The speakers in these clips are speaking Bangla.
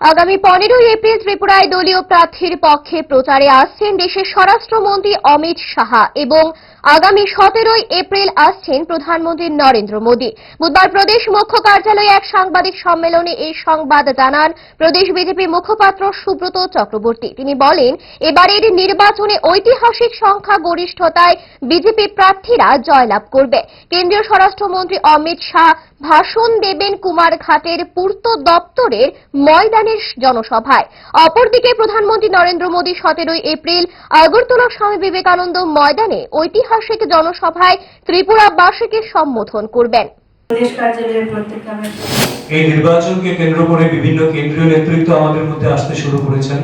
আগামী পনেরোই এপ্রিল ত্রিপুরায় দলীয় প্রার্থীর পক্ষে প্রচারে আসছেন দেশের স্বরাষ্ট্রমন্ত্রী অমিত সাহা এবং আগামী সতেরোই এপ্রিল আসছেন প্রধানমন্ত্রী নরেন্দ্র মোদী। বুধবার প্রদেশ মুখ্য কার্যালয়ে এক সাংবাদিক সম্মেলনে এই সংবাদ জানান প্রদেশ বিজেপি মুখপাত্র সুব্রত চক্রবর্তী। তিনি বলেন, এবারের নির্বাচনে ঐতিহাসিক সংখ্যা গরিষ্ঠতায় বিজেপি প্রার্থীরা জয়লাভ করবে। কেন্দ্রীয় স্বরাষ্ট্রমন্ত্রী অমিত শাহ ভাষণ দেবেন কুমারঘাটের পূর্ত দপ্তরের ময়দানের জনসভায়। অপরদিকে প্রধানমন্ত্রী নরেন্দ্র মোদী সতেরোই এপ্রিল আগরতলা স্বামী বিবেকানন্দ ময়দানে ঐতিহাসিক জনসভায় ত্রিপুরাবাসীকে সম্বোধন করবেন। এই নির্বাচনকে কেন্দ্র করে বিভিন্ন কেন্দ্রীয় নেতৃত্ব আমাদের মধ্যে আসতে শুরু করেছেন।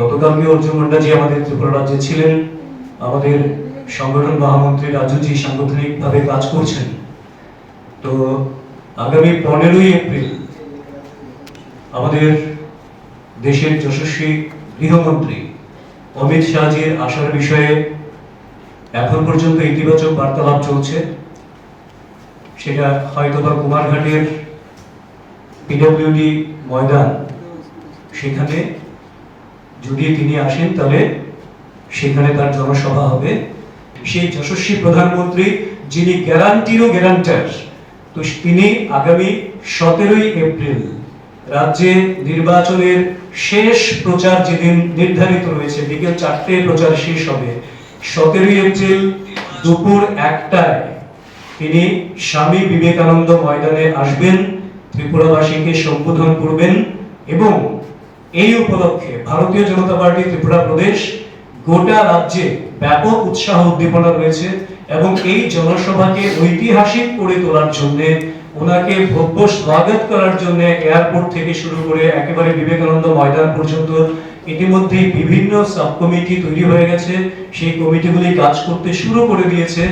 গতকালকে অর্জুন মুন্ডাজি আমাদের ত্রিপুরা রাজ্যে ছিলেন। আমাদের সংগঠন মহামন্ত্রী রাজুজি সাংগঠনিকভাবে কাজ করছেন। তো আগামী পনেরোই এপ্রিল আমাদের দেশের যশস্বী গৃহমন্ত্রী অমিত শাহজির আসার বিষয়ে এখন পর্যন্ত ইতিবাচক বার্তালাপ চলছে। সেটা হয়তোবা কুমারঘাটের পিডব্লিউডি ময়দান সেখানে যদি তিনি আসেন, তাহলে সেখানে তার জনসভা হবে। সেই যশস্বী প্রধানমন্ত্রী যিনি গ্যারান্টিরও গ্যারান্টার তো তিনি আগামী সতেরোই এপ্রিল রাজ্যে নির্বাচনের শেষ প্রচার যেদিন নির্ধারিত রয়েছে, বিকেল চারটে প্রচার শেষ হবে। সতেরোই এপ্রিল দুপুর একটায় তিনি স্বামী বিবেকানন্দ ময়দানে আসবেন, ত্রিপুরাবাসীকে সম্বোধন করবেন এবং এই উপলক্ষে ভারতীয় জনতা পার্টি, ত্রিপুরা প্রদেশ গোটা রাজ্যে ব্যাপক উৎসাহ উদ্দীপনা রয়েছে এবং এই জনসভাকে ঐতিহাসিক করে তোলার জন্য ওনাকে ভব্য স্বাগত করার জন্য এয়ারপোর্ট থেকে শুরু করে একেবারে বিবেকানন্দ ময়দান পর্যন্ত ইতিমধ্যে বিভিন্ন সাব কমিটি তৈরি হয়ে গেছে। সেই কমিটিগুলি কাজ করতে শুরু করে দিয়েছে।